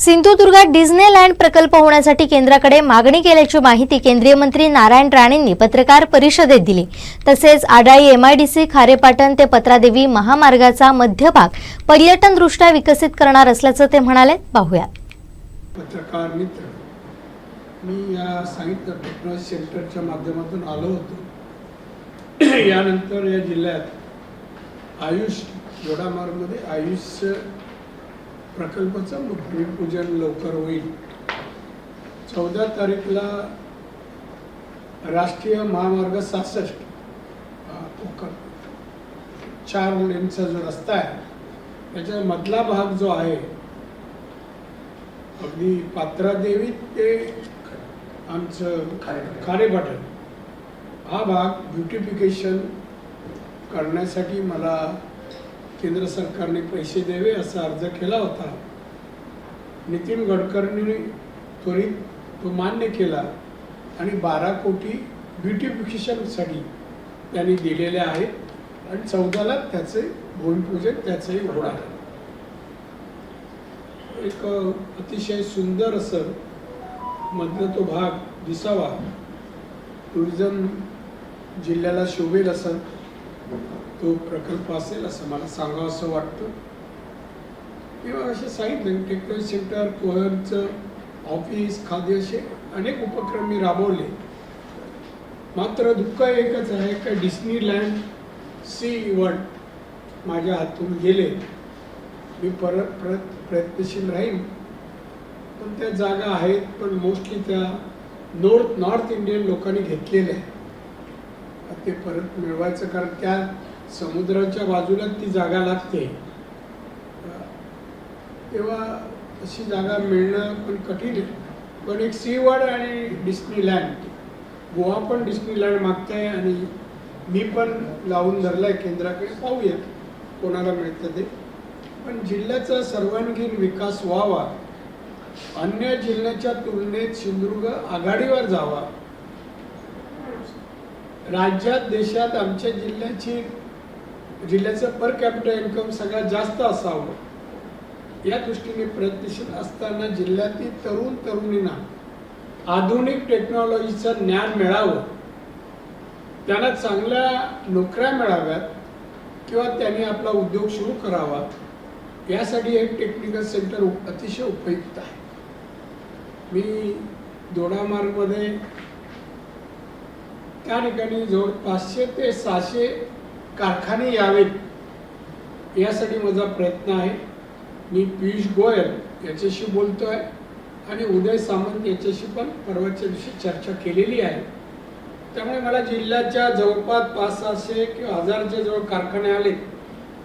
सिंधुदुर्गात डिस्नेलँड प्रकल्प होण्यासाठी केंद्राकडे मागणी केल्याची माहिती केंद्रीय मंत्री नारायण राणेंनी पत्रकार परिषदेत दिली. तसेच आडाई एमआयडीसी खारेपाटण ते पत्रादेवी महामार्गाचा मध्यभाग पर्यटनदृष्ट्या विकसित करणार असल्याचं ते म्हणाले. पाहूया पत्रकार मित्र मी या साहित्य टेक्नॉलॉजी सेंटरच्या माध्यमातून आलो होतो. यानंतर या जिल्ह्यात आयुष जोडामार्गमध्ये आयुष प्रकल्पाचं भूमिपूजन लवकर होईल. चौदा तारीखला राष्ट्रीय महामार्ग सहासष्ट. कोकण चार लेनचा जो रस्ता आहे त्याच्या मधला भाग जो आहे अगदी पात्रादेवी ते आमचं खारेपाटण हा भाग ब्युटिफिकेशन करण्यासाठी मला केंद्र सरकारने पैसे द्यावे असा अर्ज केला होता. नितीन गडकरींनी त्वरित तो मान्य केला आणि बारा कोटी ब्युटिफिकेशनसाठी त्यांनी दिलेले आहेत आणि चौदाला त्याचे भूमिपूजन त्याचंही होणार आहे. एक अतिशय सुंदर असं मधला तो भाग दिसावा. टुरिझम जिल्ह्याला शोभेल असं. तो प्रकल्प असेल असं मला सांगावं असं वाटतं. किंवा असे सांगितलं टेक्नॉलॉजी सेंटर कोहरचं ऑफिस खाद्य असे अनेक उपक्रम मी राबवले. मात्र दुःख एकच आहे का डिस्नीलँड सी वर्ल्ड माझ्या हातून गेले. मी परत परत प्रयत्नशील राहीन. पण त्या जागा आहेत पण मोस्टली त्या नॉर्थ नॉर्थ इंडियन लोकांनी घेतलेल्या आहे ते परत मिळवायचं कारण त्या समुद्राच्या बाजूला ती जागा लागते. तेव्हा अशी जागा मिळणं पण कठीण आहे. पण एक सीवर्ड आणि डिस्नीलँड गोवा पण डिस्नीलँड मागते आणि मी पण लावून धरलाय केंद्राकडे. पाहूयात कोणाला मिळतं ते. पण जिल्ह्याचा सर्वांगीण विकास व्हावा. अन्य जिल्ह्याच्या तुलनेत सिंधुदुर्ग आघाडीवर जावा. राज्यात देशात आमच्या जिल्ह्याची जिल्ह्याचं पर कॅपिटल इन्कम सगळ्यात जास्त असावं. या दृष्टीने प्रयत्नशील असताना जिल्ह्यातील तरुण तरुणींना आधुनिक टेक्नॉलॉजीचं ज्ञान मिळावं. त्यांना चांगल्या नोकऱ्या मिळाव्यात किंवा त्यांनी आपला उद्योग सुरू करावा. यासाठी हे टेक्निकल सेंटर अतिशय उपयुक्त आहे. मी दोडामार्गमध्ये त्या ठिकाणी जवळ पाचशे ते सहाशे कारखाने यावेत. यासाठी माझा प्रयत्न आहे. मी पियुष गोयल याच्याशी बोलतो आहे आणि उदय सामंत याच्याशी पण परवाच्या दिवशी चर्चा केलेली आहे. त्यामुळे मला जिल्ह्याच्या जवळपास पाच सहाशे किंवा हजारच्या जवळ कारखाने आले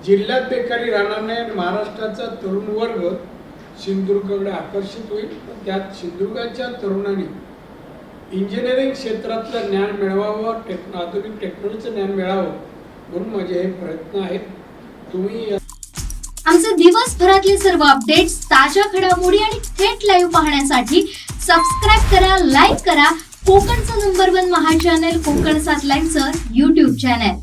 जिल्ह्यात बेकारी राहणार नाही आणि महाराष्ट्राचा तरुण वर्ग सिंधुदुर्गाकडे आकर्षित होईल. पण त्यात सिंधुदुर्गाच्या तरुणांनी इंजिनिअरिंग क्षेत्रातलं ज्ञान मिळवावं टेक्न आधुनिक टेक्नॉलॉजीचं ज्ञान मिळावं म्हणून माझे हे प्रयत्न आहेत. तुम्ही आमचे दिवसभरातले सर्व अपडेट्स ताज्या घडामोडी आणि थेट लाईव्ह पाहण्यासाठी सबस्क्राईब करा लाईक करा. कोकणचं नंबर वन महा चॅनल कोकण सात लाईव्हचं युट्यूब चॅनल